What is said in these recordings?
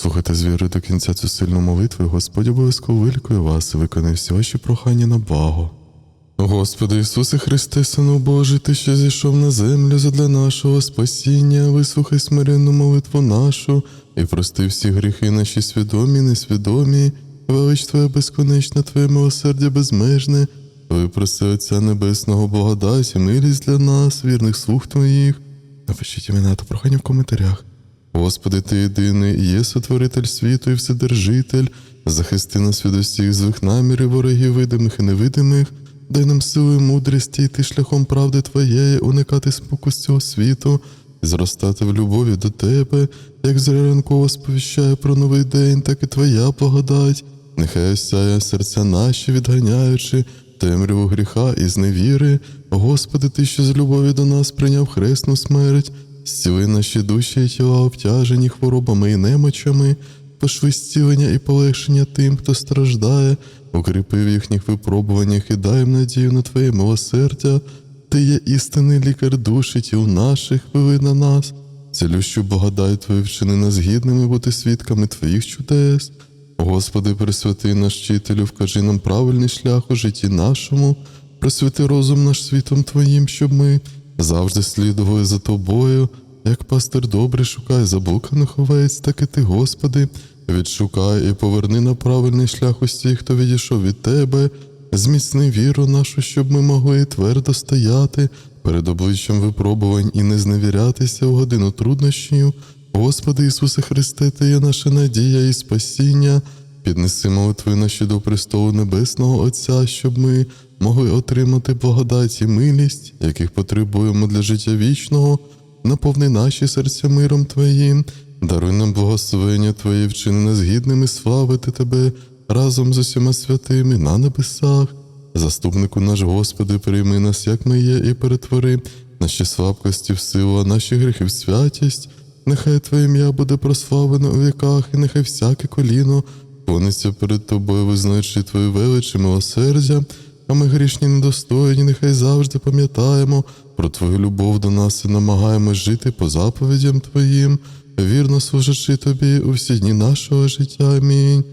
Слухайте з вірою до кінця цю сильну молитву, і Господь обов'язково вилікує вас і виконає всі ваші прохання на благо. Господи Ісусе Христе, Сину Божий, Ти що зійшов на землю задля нашого спасіння, вислухай смиренну молитву нашу і прости всі гріхи наші свідомі, несвідомі, велич Твоя безконечна, Твоє милосердя безмежне, випроси Отця Небесного благодать і милість для нас, вірних слуг Твоїх. Напишіть імена та прохання в коментарях. Господи, Ти єдиний, є сотворитель світу і вседержитель, захисти нас від усіх злих намірів, ворогів видимих і невидимих, дай нам силу і мудрість йти шляхом правди Твоєї, уникати спокус цього світу, зростати в любові до Тебе, як зоря ранкова сповіщає про новий день, так і Твоя благодать. Нехай осяє серця наші, відганяючи темряву гріха і зневіри. Господи, Ти, що з любові до нас прийняв хресну смерть, зціли наші душі і тіла обтяжені хворобами і немочами, пошви зцілення і полегшення тим, хто страждає, укріпи в їхніх випробуваннях і дай їм надію на Твоє милосердя. Ти є істинний лікар душі тіл наших, вели на нас. Цілющу благодать Твою вчини нас гідними бути свідками Твоїх чудес. Господи, присвяти наш вчителю, вкажи нам правильний шлях у житті нашому, присвяти розум наш світом Твоїм, щоб ми завжди слідували за Тобою, як пастир добрий шукає заблуканих овець, так і Ти, Господи, відшукай і поверни на правильний шлях усіх, хто відійшов від Тебе, зміцни віру нашу, щоб ми могли твердо стояти перед обличчям випробувань і не зневірятися у годину труднощів. Господи Ісусе Христе, Ти є наша надія і спасіння. Піднеси молитви наші до престолу Небесного Отця, щоб ми могли отримати благодать і милість, яких потребуємо для життя вічного. Наповни наші серця миром Твоїм, даруй нам благословення Твоє, вчини нас гідними славити Тебе разом з усіма святими на небесах. Заступнику наш Господи, прийми нас, як ми є, і перетвори наші слабкості в силу, а наші гріхи в святість. Нехай Твоє ім'я буде прославлено у віках, і нехай всяке коліно клониться перед Тобою, визнаючи Твою велич і милосердя, а ми грішні недостойні, нехай завжди пам'ятаємо про Твою любов до нас і намагаємось жити по заповідям Твоїм, вірно служачи Тобі у всі дні нашого життя. Амінь.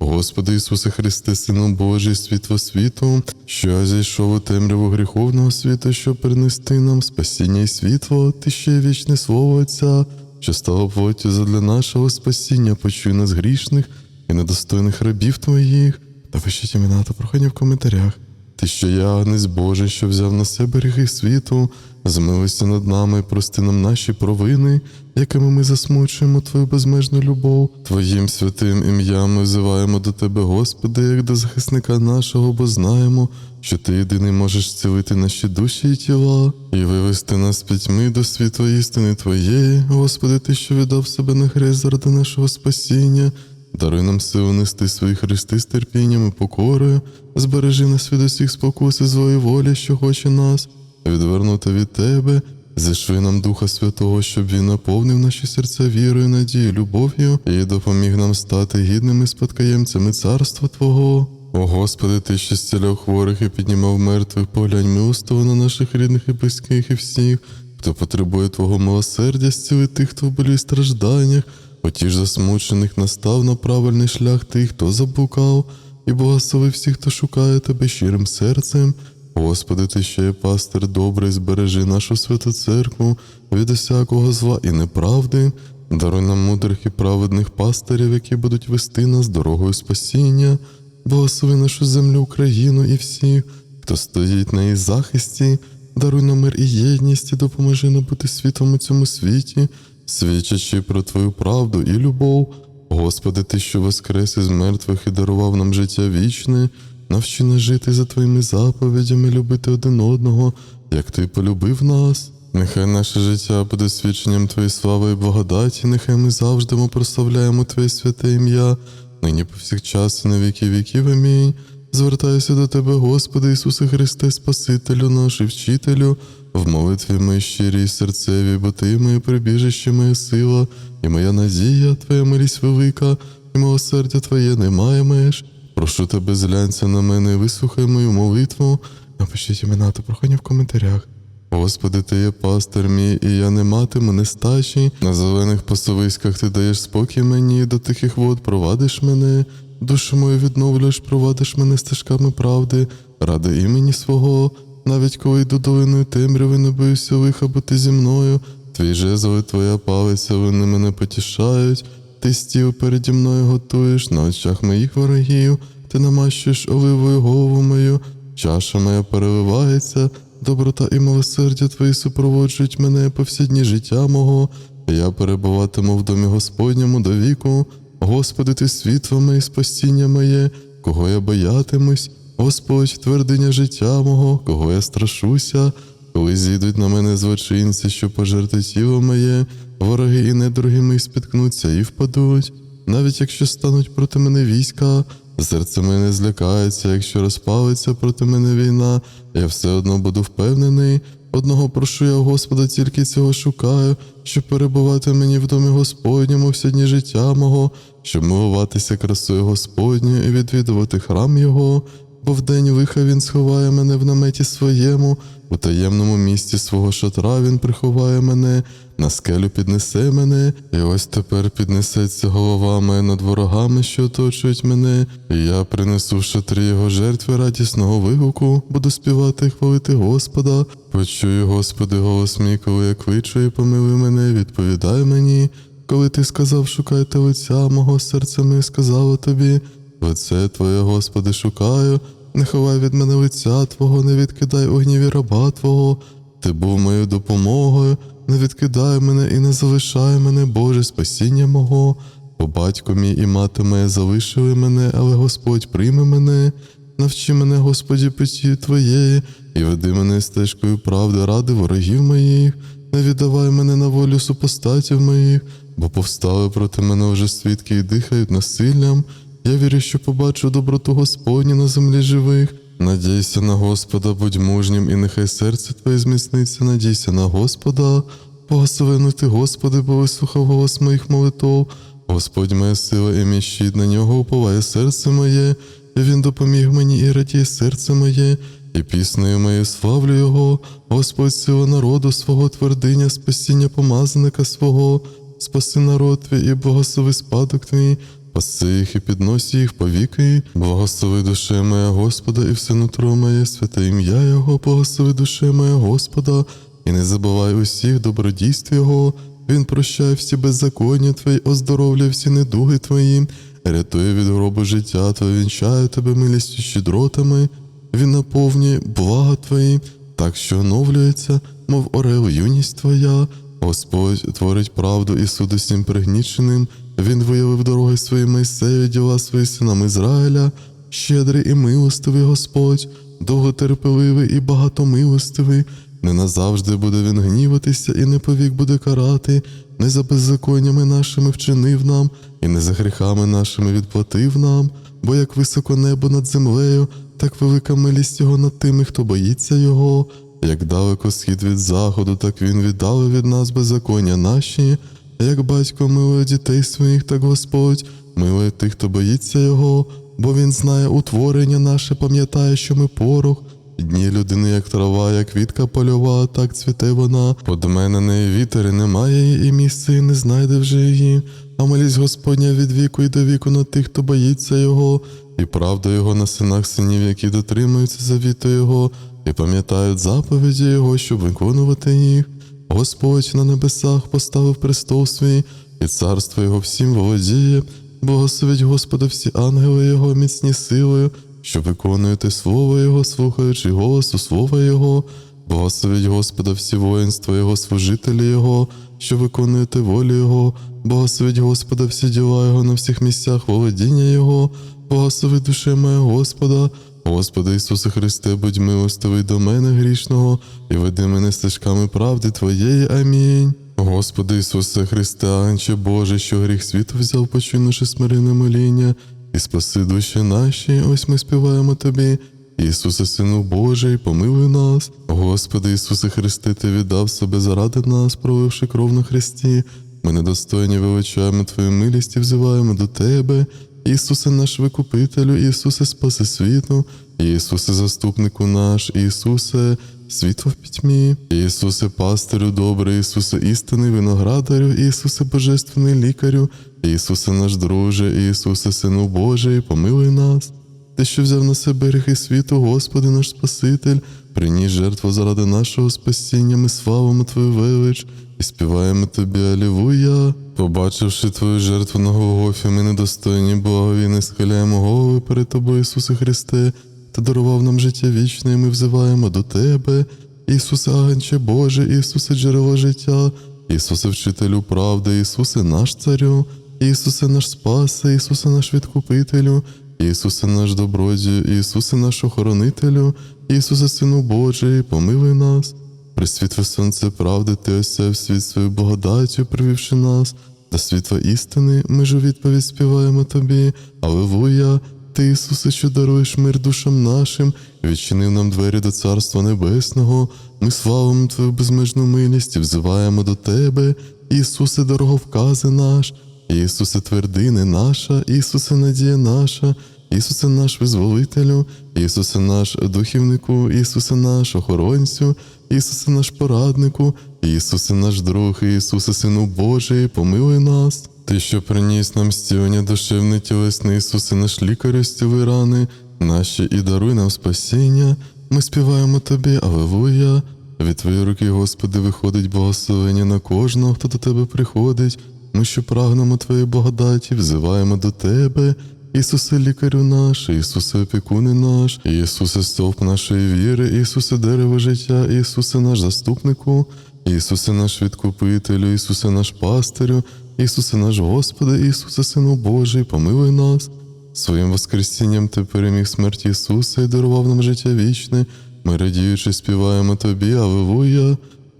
Господи Ісусе Христе, Сину Божий, світло світу, що я зійшов у темряву гріховного світу, щоб принести нам спасіння і світло, ти ще вічне слово Отця, що стало плоттю задля нашого спасіння, почуй нас грішних і недостойних рабів Твоїх. Напишіть імена та прохання в коментарях. Ти що я, агнець Божий, що взяв на себе гріхи світу, змилися над нами, прости нам наші провини, якими ми засмучуємо Твою безмежну любов. Твоїм святим ім'ям ми взиваємо до Тебе, Господи, як до захисника нашого, бо знаємо, що Ти єдиний можеш цілити наші душі і тіла, і вивести нас пітьми до світла істини Твоєї, Господи, Ти, що віддав себе на хрест заради нашого спасіння. Даруй нам силу нести свої хрести з терпінням і покорою, збережи нас від усіх спокус і злої волі, що хоче нас, відвернути від Тебе, зішви нам Духа Святого, щоб Він наповнив наші серця вірою, надією, любов'ю. І допоміг нам стати гідними спадкоємцями царства Твого. О Господи, Ти що зціляв хворих і піднімав мертвих, поглянь милостиво на наших рідних і близьких і всіх, хто потребує Твого милосердя, зціли тих, хто в болі і стражданнях, Потіж засмучених настав на правильний шлях тих, хто заблукав, і благослови всіх, хто шукає тебе щирим серцем. Господи, ти ще є пастир добрий, збережи нашу святу церкву від усякого зла і неправди. Даруй нам мудрих і праведних пастирів, які будуть вести нас дорогою спасіння, благослови нашу землю, Україну і всіх, хто стоїть на її захисті, даруй нам мир і єдність, і допоможи нам бути світом у цьому світі свідчачи про Твою правду і любов. Господи, Ти, що воскрес із мертвих і дарував нам життя вічне, навчи нас жити за Твоїми заповідями, любити один одного, як Ти полюбив нас. Нехай наше життя буде свідченням Твоєї слави і благодаті, нехай ми завжди прославляємо Твоє святе ім'я, нині повсякчас і на віки віків. Амінь. Звертаюся до Тебе, Господи Ісусе Христе, Спасителю наш і вчителю, в молитві ми щирі серцеві, бо Ти моє прибіжище, моя сила, і моя надія, Твоя милість велика, і милосердя Твоє немає меж. Прошу тебе, зглянься на мене, вислухай мою молитву. Напишіть імена та прохання в коментарях. Господи, ти є пастир мій, і я не матиму нестачі. На зелених пасовиськах ти даєш спокій мені, до тихих вод провадиш мене. Душу мою відновлюєш, провадиш мене стежками правди, ради імені свого. Навіть коли йду долиною темряви, не боюся лиха, бо зі мною. Твій жезл і твоя палиця, вони мене потішають. Ти стіл переді мною готуєш на очах моїх ворогів, ти намащуєш оливою голову мою, чаша моя переливається, доброта і милосердя твої супроводжують мене по всі життя мого. Я перебуватиму в домі Господньому до віку. Господи, ти світло моє, спасіння моє, кого я боятимусь, Господь, твердиня життя мого, кого я страшуся, коли зійдуть на мене злочинці, що пожерти тіло моє, вороги і недороги мої спіткнуться і впадуть, навіть якщо стануть проти мене війська, серце мене злякається, якщо розпалиться проти мене війна, я все одно буду впевнений. Одного прошу я Господа, тільки цього шукаю, щоб перебувати мені в домі Господньому всі дні життя мого, щоб милуватися красою Господньою і відвідувати храм Його, бо в день лиха він сховає мене в наметі своєму, у таємному місці свого шатра він приховає мене, на скелю піднесе мене, і ось тепер піднесеться голова моя над ворогами, що оточують мене, і я принесу в шатрі його жертви радісного вигуку, буду співати і хвалити Господа. Почую, Господи, голос мій, коли я кличу і помилуй мене, відповідай мені. Коли ти сказав, шукайте лиця мого серця моє сказало тобі, лице Твоє, Господи, шукаю, не ховай від мене лиця Твого, не відкидай у гніві раба Твого. Ти був моєю допомогою, не відкидай мене і не залишай мене, Боже, спасіння мого. Бо батько мій і мати моя залишили мене, але Господь прийме мене. Навчи мене, Господі, путі Твоєї, і веди мене стежкою правди ради ворогів моїх, не віддавай мене на волю супостатів моїх, бо повстали проти мене вже свідки і дихають насиллям. Я вірю, що побачу доброту Господню на землі живих. Надійся на Господа, будь мужнім, і нехай серце твоє зміцниться, надійся на Господа. Благословений ти, Господи, бо вислухав голос моїх молитов. Господь моя сила і мій щит, на нього уповає серце моє, і він допоміг мені і радіє серце моє, і піснею моєю славлю Його, Господь сила народу свого, твердиня, спасіння помазаника свого, спаси народ твій і благослови спадок твій, паси їх і підноси їх повіки, благослови душе моя Господа, і все нутро моє, святе ім'я Його, благослови душе моя Господа, і не забувай усіх добродійств Його. Він прощає всі беззаконня Твої, оздоровлює всі недуги Твої, рятує від гробу життя Твоє, вінчає тебе милістю щедротами, Він наповнює блага Твої, так що оновлюється, мов орел юність Твоя. Господь творить правду і суди всім пригніченим. Він виявив дороги свої Мойсею, діла свої синам Ізраїля, щедрий і милостивий Господь, довготерпеливий і багатомилостивий. Не назавжди буде він гніватися, і не повік буде карати, не за беззаконнями нашими вчинив нам, і не за гріхами нашими відплатив нам, бо як високо небо над землею, так велика милість його над тими, хто боїться його. Як далеко схід від заходу, так він віддалив від нас беззаконня наші. Як батько милує дітей своїх, так Господь милує тих, хто боїться його, бо він знає утворення наше, пам'ятає, що ми порох. Дні людини, як трава, як квітка польова, так цвіте вона. Под мене неї вітер, немає її, і місце, і не знайде вже її. А милість Господня від віку і до віку на тих, хто боїться його, і правда його на синах синів, які дотримуються завіту його, і пам'ятають заповіді Його, щоб виконувати їх. Господь на небесах поставив престол свій, і царство Його всім володіє. Благословить Господа всі ангели Його міцні силою, що виконуєте слово Його, слухаючи голосу Слова Його. Благословить Господа всі воїнства Його, служителі Його, що виконуєте волю Його. Благословить Господа всі діла Його на всіх місцях володіння Його. Благослови душе моя Господа. Господи Ісусе Христе, будь милостивий до мене грішного, і веди мене стежками правди Твоєї. Амінь. Господи Ісусе Христе, Анче Боже, що гріх світу взяв, почуй наше смирене моління, і спаси душі наші, ось ми співаємо Тобі. Ісусе, Сину Божий, помилуй нас. Господи Ісусе Христе, Ти віддав себе заради нас, проливши кров на Христі. Ми недостойні величаємо Твою милість і взиваємо до Тебе. Ісусе наш Викупителю, Ісусе, спаси світу, Ісусе, заступнику наш, Ісусе, світло в пітьмі. Ісусе, пастирю добрий, Ісусе, істинний виноградарю, Ісусе, божественний лікарю, Ісусе, наш друже, Ісусе, Сину Божий, помилуй нас. Ти, що взяв на себе гріхи світу, Господи, наш Спаситель, приніс жертву заради нашого спасіння, ми славимо Твою велич і співаємо Тобі, Алілуя. Побачивши Твою жертву на Голгофі, ми недостойні Богові, не схиляємо голови перед Тобою, Ісусе Христе, Ти дарував нам життя вічне, і ми взиваємо до Тебе. Ісусе, Агнче Боже, Ісусе, джерело життя, Ісусе, вчителю правди, Ісусе, наш Царю, Ісусе, наш Спасе, Ісусе, наш Відкупителю, Ісусе, наш добродію, Ісусе, наш охоронителю, Ісусе, Сину Божий, помилуй нас. Присвітле сонце правди, Ти осяв світ свою благодаттю, привівши нас. До світла істини, ми ж у відповідь співаємо Тобі, Аллилуйя, Ти, Ісусе, що даруєш мир душам нашим, відчинив нам двері до Царства Небесного, ми славимо Твою безмежну милість і взиваємо до Тебе, Ісусе, дороговкази наш, Ісусе, твердине наша, Ісусе, надія наша, Ісусе наш визволителю, Ісусе наш духівнику, Ісусе наш охоронцю, Ісусе наш пораднику, Ісусе наш друг, Ісусе, Сину Божий, помилуй нас. Ти, що приніс нам стілення душевне тілесне, Ісусе, наш лікар, стіли рани, наші і даруй нам спасіння. Ми співаємо Тобі, Аллилуйя. Від Твоєї руки, Господи, виходить благословення на кожного, хто до Тебе приходить. Ми, що прагнемо Твоєї благодаті, взиваємо до Тебе. Ісусе, лікарю наш, Ісусе, опікуни наш, Ісусе, стовп нашої віри, Ісусе, дерево життя, Ісусе, наш заступнику, Ісусе, наш відкупителю, Ісусе, наш пастирю, Ісусе, наш Господи, Ісусе, Сину Божий, помилуй нас. Своїм Воскресінням Ти переміг смерть Ісуса і дарував нам життя вічне. Ми радіючи співаємо Тобі, Аллилуйя,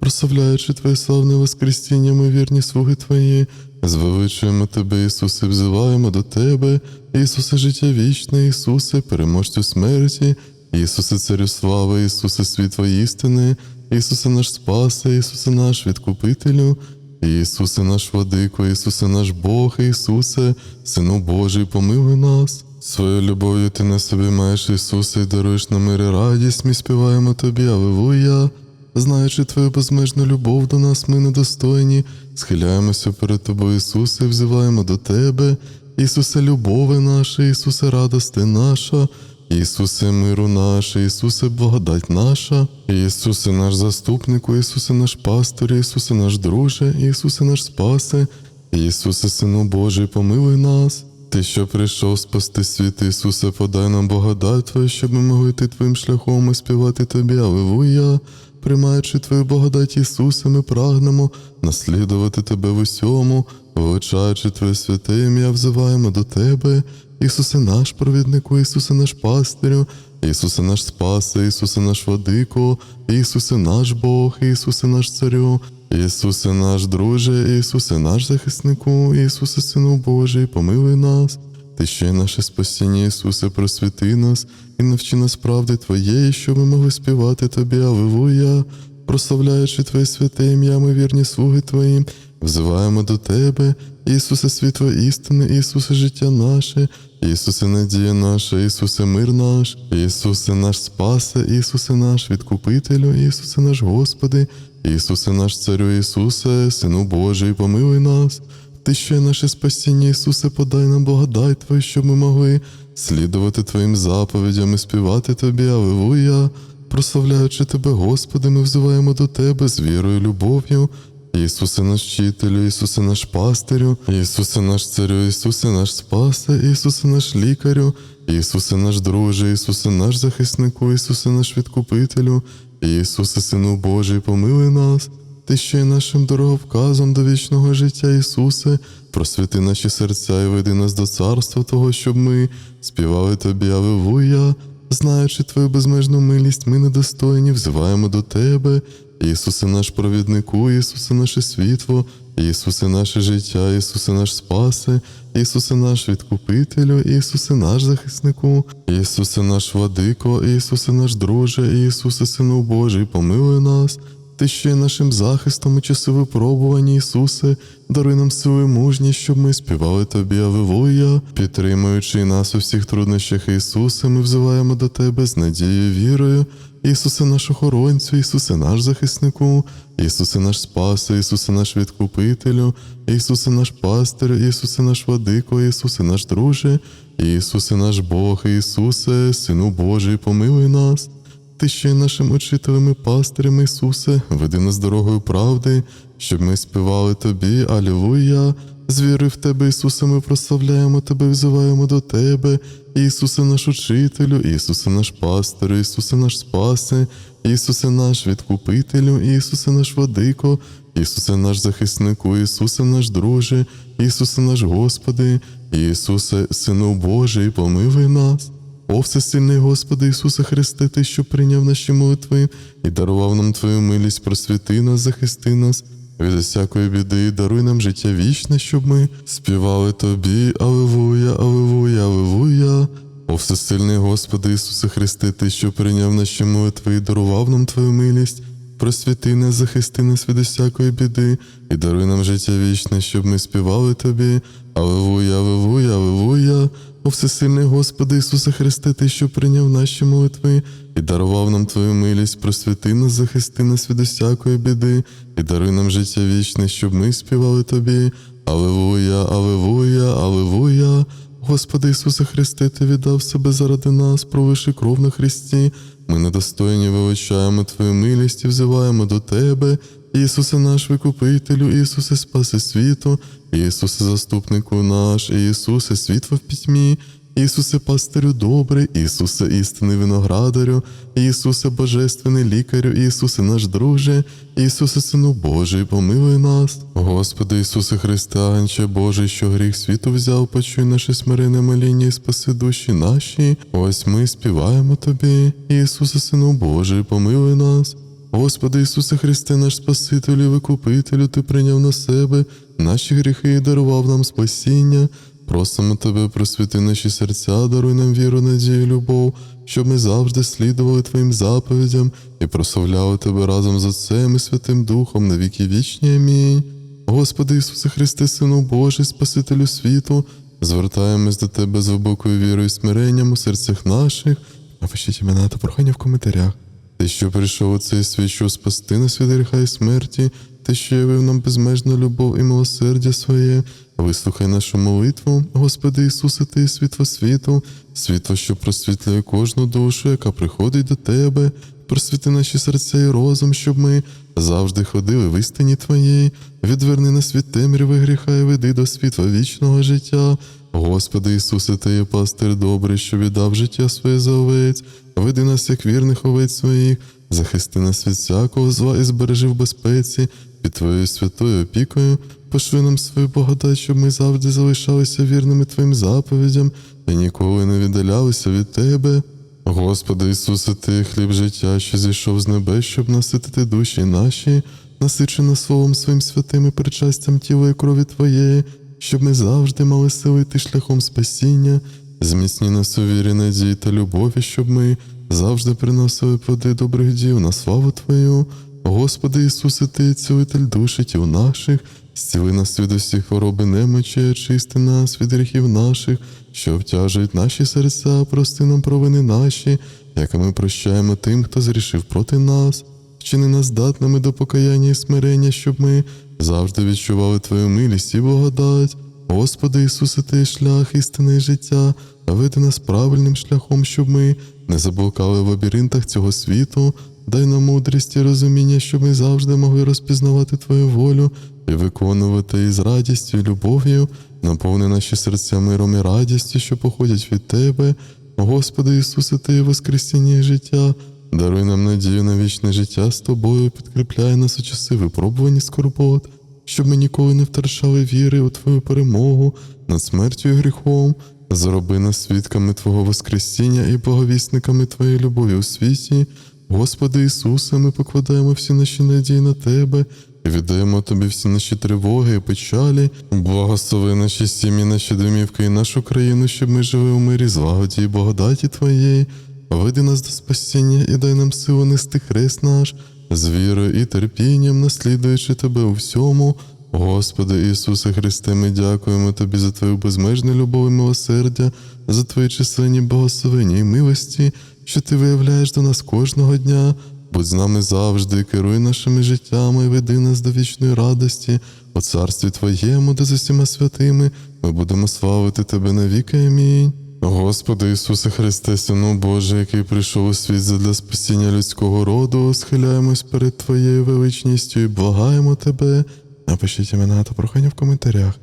прославляючи Твоє славне Воскресіння, ми вірні слуги Твої, звеличуємо Тебе, Ісусе, взиваємо до Тебе, Ісусе, життя вічне, Ісусе, переможцю смерті, Ісусе, Царю слави, Ісусе, світло істини, Ісусе наш Спасе, Ісусе наш Відкупителю, Ісусе наш Владико, Ісусе наш Бог, Ісусе, Сину Божий, помилуй нас. Своєю любов'ю ти на собі маєш Ісусе і даруєш нам мир і радість, ми співаємо Тобі, Аллилуйя. Знаючи Твою безмежну любов до нас, ми недостойні, схиляємося перед Тобою, Ісусе, взиваємо до Тебе, Ісусе, любови наша, Ісусе, радости наша, Ісусе, миру наше, Ісусе, благодать наша, Ісусе, наш заступнику, Ісусе, наш пастир, Ісусе, наш друже, Ісусе, наш спасе, Ісусе, Сину Божий, помилуй нас. Ти, що прийшов спасти світ, Ісусе, подай нам благодать Твою, щоб ми могли йти Твоїм шляхом і співати Тобі, Аллилуйя. Приймаючи Твою благодать, Ісусе, ми прагнемо наслідувати Тебе в усьому, величаючи Твоє святе ім'я, взиваємо до Тебе, Ісусе, наш провіднику, Ісусе, наш пастирю, Ісусе, наш Спасе, Ісусе, наш Владико, Ісусе, наш Бог, Ісусе, наш Царю, Ісусе, наш друже, Ісусе, наш захиснику, Ісусе, Сину Божий, помилуй нас. Ти ще й наше спасіння, Ісусе, просвіти нас і навчи нас правди Твоєї, щоб ми могли співати Тобі, Аллилуйя. Прославляючи Твоє святе ім'я, ми вірні слуги Твої, взиваємо до Тебе, Ісусе, світло істини, Ісусе, життя наше, Ісусе, надія наша, Ісусе, мир наш, Ісусе, наш Спасе, Ісусе, наш Відкупителю, Ісусе, наш Господи, Ісусе, наш Царю, Ісусе, Сину Божий, помилуй нас. Ти є наше спасіння, Ісусе, подай нам благодать Твою, щоб ми могли слідувати Твоїм заповідям і співати Тобі, Аллилуйя. Прославляючи Тебе, Господи, ми взиваємо до Тебе з вірою, і любов'ю. Ісусе наш вчителю, Ісусе наш пастирю, Ісусе наш царю, Ісусе наш спасе, Ісусе наш лікарю, Ісусе наш друже, Ісусе наш захиснику, Ісусе наш відкупителю, Ісусе, Сину Божий, помилуй нас. Ти ще й нашим дороговказом до вічного життя, Ісусе, просвіти наші серця і веди нас до царства Того, щоб ми співали Тобі, Аллилуйя. Знаючи Твою безмежну милість, ми недостойні, взиваємо до Тебе, Ісусе наш провіднику, Ісусе наше світло, Ісусе наше життя, Ісусе наш спасе, Ісусе наш відкупителю, Ісусе наш захиснику, Ісусе наш владико, Ісусе наш друже, Ісусе Сину Божий, помилуй нас. Ти ще нашим захистом у часи випробування, Ісусе, даруй нам сили і мужність, щоб ми співали Тобі, Аллилуйя. Підтримуючи нас у всіх труднощах, Ісусе, ми взиваємо до Тебе з надією і вірою. Ісусе наш охоронцю, Ісусе наш захиснику, Ісусе наш Спасе, Ісусе наш відкупителю, Ісусе наш пастир, Ісусе наш владико, Ісусе наш друже, Ісусе наш Бог, Ісусе, Сину Божий, помилуй нас. Ти ще й нашим учителем і пастирем, Ісусе, веди нас дорогою правди, щоб ми співали Тобі, Алілуя. З віри в Тебе, Ісусе, ми прославляємо Тебе, взиваємо до Тебе, Ісусе наш учителю, Ісусе наш пастир, Ісусе наш спасе, Ісусе наш відкупителю, Ісусе наш владико, Ісусе наш захиснику, Ісусе наш друже, Ісусе наш Господи, Ісусе, Сину Божий, помилуй нас. О, всесильний Господи Ісусе Христе, Ти, що прийняв наші молитви і дарував нам Твою милість, просвіти нас, захисти нас від усякої біди, і даруй нам життя вічне, щоб ми співали Тобі, Алевуя, Алевуя, Алевуя. О, всесильний Господи Ісусе Христе, Ти, що прийняв наші молитви і дарував нам Твою милість, просвіти нас, захисти нас від усякої біди, і даруй нам життя вічне, щоб ми співали Тобі, Алевуя, Алевуя, Алевуя. О всесильний Господи Ісусе Христе, Ти, що прийняв наші молитви і дарував нам Твою милість, просвіти нас, захисти нас від усякої біди, і даруй нам життя вічне, щоб ми співали Тобі. Алевуя, Алевуя, Алевуя. Господи Ісусе Христе, Ти віддав себе заради нас, провиши кров на Христі. Ми недостойні вилучаємо Твою милість і взиваємо до Тебе. Ісусе наш Викупителю, Ісусе Спаси світу, Ісусе заступнику наш, Ісусе світло в пітьмі, Ісусе пастирю добрий, Ісусе істинний виноградарю, Ісусе Божественний лікарю, Ісусе наш друже, Ісусе Сину Божий, помилуй нас. Господи Ісусе Христе, Агнче Божий, що гріх світу взяв, почуй наше смирене моління і спаси душі наші. Ось ми співаємо Тобі, Ісусе Сину Божий, помилуй нас. Господи Ісусе Христе, наш Спасителю, і Викупителю, Ти прийняв на себе наші гріхи і дарував нам спасіння. Просимо Тебе, просвіти наші серця, даруй нам віру, надію, любов, щоб ми завжди слідували Твоїм заповідям і прославляли Тебе разом з Отцем і Святим Духом на віки вічні. Амінь. Господи Ісусе Христе, Сину Божий, Спасителю світу, звертаємось до Тебе з глибокою вірою і смиренням у серцях наших. Напишіть імена та прохання в коментарях. Ти, що прийшов у цей світ, щоб спасти нас від гріха і смерті, ти, що явив нам безмежну любов і милосердя своє, вислухай нашу молитву, Господи Ісусе, Ти світло світу, світло, що просвітлює кожну душу, яка приходить до Тебе, просвіти наші серця і розум, щоб ми завжди ходили в істині Твоїй, відверни нас від темряви гріха і веди до світла вічного життя. Господи Ісусе, Ти є пастир добрий, що віддав життя своє за овець, веди нас, як вірних овець своїх, захисти нас від всякого зла і збережи в безпеці, під Твоєю святою опікою, пошли нам свою благодать, щоб ми завжди залишалися вірними Твоїм заповідям і ніколи не віддалялися від Тебе. Господи Ісусе, Ти хліб життя, що зійшов з небес, щоб наситити душі наші, насичена Словом Своїм святим і причастям тіла і крові Твоєї, щоб ми завжди мали сили йти шляхом спасіння, зміцні нас у вірі, надії та любові, щоб ми завжди приносили плоди добрих діл на славу Твою. Господи Ісусе, Ти цілитель душі тіл наших, зціли нас від усіх хвороб і немочі, очисти нас від гріхів наших, що обтяжують наші серця, прости нам провини наші, як ми прощаємо тим, хто зрішив проти нас. Вчини нас здатними до покаяння і смирення, щоб ми завжди відчували Твою милість і благодать. Господи Ісусе, Ти шлях, істини і життя, веди нас правильним шляхом, щоб ми не заблукали в лабіринтах цього світу. Дай нам мудрість і розуміння, щоб ми завжди могли розпізнавати Твою волю і виконувати її з радістю і любов'ю, наповни наші серця миром і радістю, що походять від Тебе. Господи Ісусе, Ти Воскресіння і життя. Даруй нам надію на вічне життя з тобою, підкріпляй нас у часи випробувані скорбот, щоб ми ніколи не втрачали віри у Твою перемогу над смертю і гріхом. Зроби нас свідками Твого Воскресіння і благовісниками Твоєї любові у світі. Господи Ісусе, ми покладаємо всі наші надії на Тебе і віддаємо Тобі всі наші тривоги і печалі. Благослови наші сім'ї, наші домівки і нашу країну, щоб ми жили у мирі, злагоді і благодаті Твоєї. Веди нас до спасіння і дай нам силу нести хрест наш з вірою і терпінням, наслідуючи Тебе у всьому. Господи Ісусе Христе, ми дякуємо Тобі за Твою безмежну любов і милосердя, за Твої численні благословення і милості, що ти виявляєш до нас кожного дня. Будь з нами завжди, керуй нашими життями веди нас до вічної радості, у царстві Твоєму, де з усіма святими, ми будемо славити Тебе навіки. Амінь. Господи Ісусе Христе, Сину Боже, який прийшов у світ задля спасіння людського роду, схиляємось перед Твоєю величністю і благаємо Тебе. Напишіть імена та прохання в коментарях.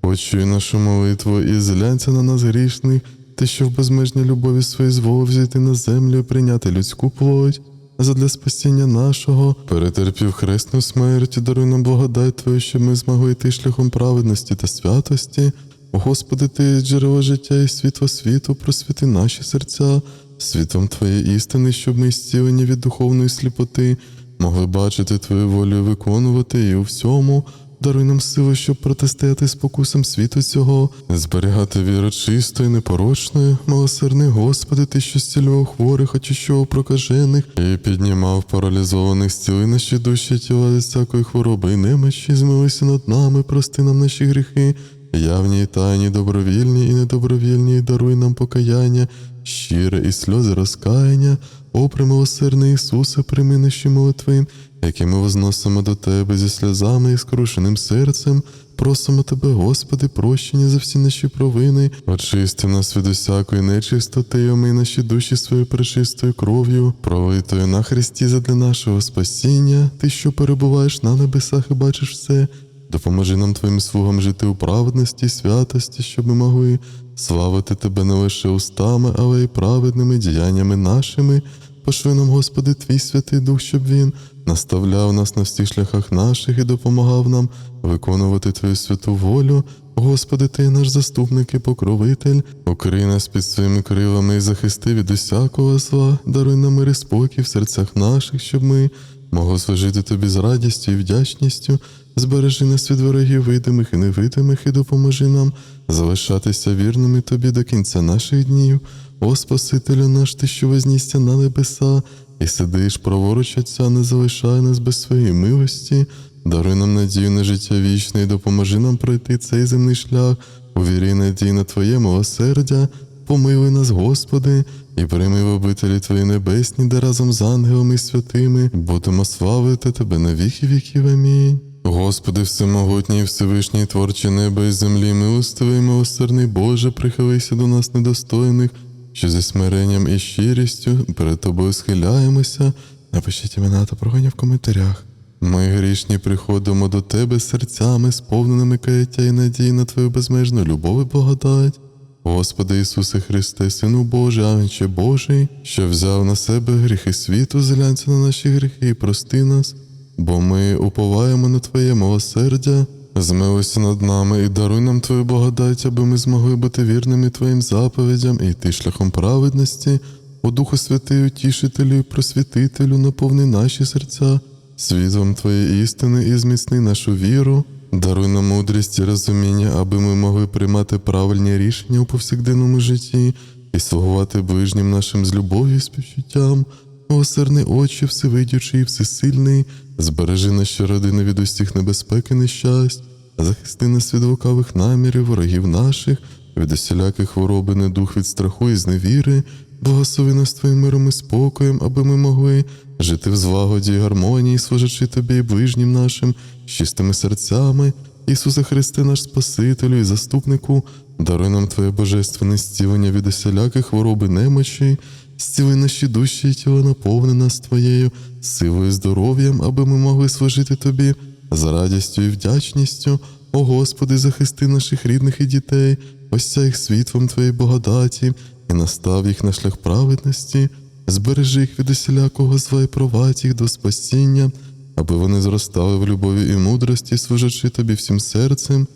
Почуй нашу молитву і зглянься на нас грішних, ти, що в безмежній любові своїй зволив взяти на землю і прийняти людську плоть, задля спасіння нашого, перетерпів хресну смерть, даруй нам благодать Твою, щоб ми змогли йти шляхом праведності та святості. Господи, Ти джерело життя і світло світу, просвіти наші серця, світом Твоєї істини, щоб ми зцілені від духовної сліпоти, могли бачити Твою волю виконувати і у всьому. Даруй нам сили, щоб протистояти спокусам світу цього, зберігати віру чистою, непорочною, милосердний Господи, ти що зцілював хворих, очищував прокажених і піднімав паралізованих зціли наші душі, тіла від всякої хвороби і немощі, змилися над нами, прости нам наші гріхи, явні і тайні, добровільні і недобровільні, даруй нам покаяння, щире і сльози розкаяння, о примилосердний Ісусе, прийми наші молитви, які ми возносимо до Тебе зі сльозами і скрушеним серцем. Просимо Тебе, Господи, прощення за всі наші провини, очисти нас від усякої нечистоти, омий наші душі своєю пречистою кров'ю, пролитою на Христі задля нашого спасіння, Ти, що перебуваєш на небесах і бачиш все, допоможи нам Твоїм слугам жити у праведності святості, щоб ми могли славити Тебе не лише устами, але й праведними діяннями нашими. Пошли нам, Господи, Твій Святий Дух, щоб Він наставляв нас на всіх шляхах наших і допомагав нам виконувати Твою святу волю. Господи, Ти наш заступник і покровитель, укрий нас під своїми крилами і захисти від усякого зла, даруй нам мир і спокій в серцях наших, щоб ми могли служити Тобі з радістю і вдячністю. Збережи нас від ворогів видимих і невидимих, і допоможи нам залишатися вірними Тобі до кінця наших днів. О Спасителю наш, Ти, що вознісся на небеса, і сидиш праворуч Отця, не залишай нас без своєї милості, даруй нам надію на життя вічне і допоможи нам пройти цей земний шлях, у вірі надії на Твоє милосердя. Помилуй нас, Господи, і прийми в обителі Твої небесні, де разом з ангелами і святими будемо славити Тебе на віки віків. Амінь. Господи, всемогутній, Всевишній творче неба і землі, милостивий, милосердний Боже, прихилися до нас недостойних, що зі смиренням і щирістю перед Тобою схиляємося. Напишіть імена та прохання в коментарях. Ми грішні приходимо до Тебе серцями, сповненими каяття і надії на Твою безмежну любов і благодать. Господи Ісусе Христе, Сину Божий, Агнче Божий, що взяв на себе гріхи світу, зглянься на наші гріхи і прости нас, бо ми уповаємо на Твоє милосердя. Змилуйся над нами і даруй нам Твою благодать, аби ми змогли бути вірними Твоїм заповідям і йти шляхом праведності, о Духу Святий, утішителю і просвітителю, наповни наші серця, світлом Твоєї істини і зміцни нашу віру. Даруй нам мудрість і розуміння, аби ми могли приймати правильні рішення у повсякденному житті і слугувати ближнім нашим з любов'ю і співчуттям. Милосердний очі, всевидючий і всесильний, збережи наші родини від усіх небезпек і нещасть, захисти нас від лукавих намірів, ворогів наших, від усіляких хвороб і недух від страху і зневіри, благослови нас твоїм миром і спокоєм, аби ми могли жити в злагоді і гармонії, служачи тобі і ближнім нашим, з чистими серцями. Ісусе Христе, наш Спасителю і заступнику, даруй нам Твоє божественне зцілення від усіляких хвороб і немочі, зціли наші душі і тіла наповни нас Твоєю силою і здоров'ям, аби ми могли служити Тобі з радістю і вдячністю. О Господи, захисти наших рідних і дітей, осяй їх світлом Твоєї благодаті і настав їх на шлях праведності, збережи їх від усілякого зла і провадь їх до спасіння, аби вони зростали в любові і мудрості, служачи тобі всім серцем.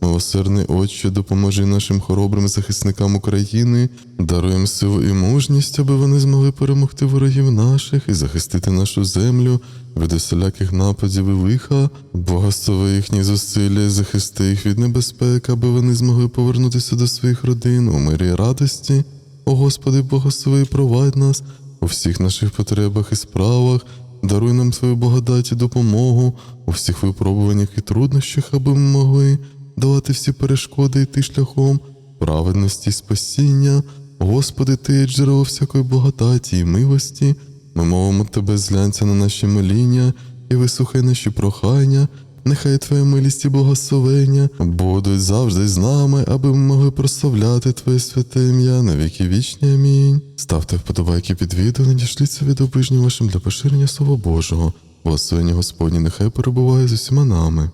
Милосердний Отче, допоможи нашим хоробрим захисникам України, даруй силу і мужність, аби вони змогли перемогти ворогів наших і захистити нашу землю від усіляких нападів і лиха, благослови їхні зусилля, і захисти їх від небезпек, аби вони змогли повернутися до своїх родин у мирі і радості. О Господи, благослови і провадь нас у всіх наших потребах і справах, даруй нам свою благодать і допомогу у всіх випробуваннях і труднощах, аби ми могли долати всі перешкоди йти шляхом праведності спасіння. Господи, Ти є джерело всякої благодаті і милості. Ми мовимо Тебе, зглянься на наші моління і вислухай наші прохання. Нехай Твоя милість і благословення будуть завжди з нами, аби ми могли прославляти Твоє святе ім'я на віки вічні. Амінь. Ставте вподобайки під відео, надішліться від обижні вашим для поширення Слова Божого. Благословення Господні нехай перебуває з усіма нами.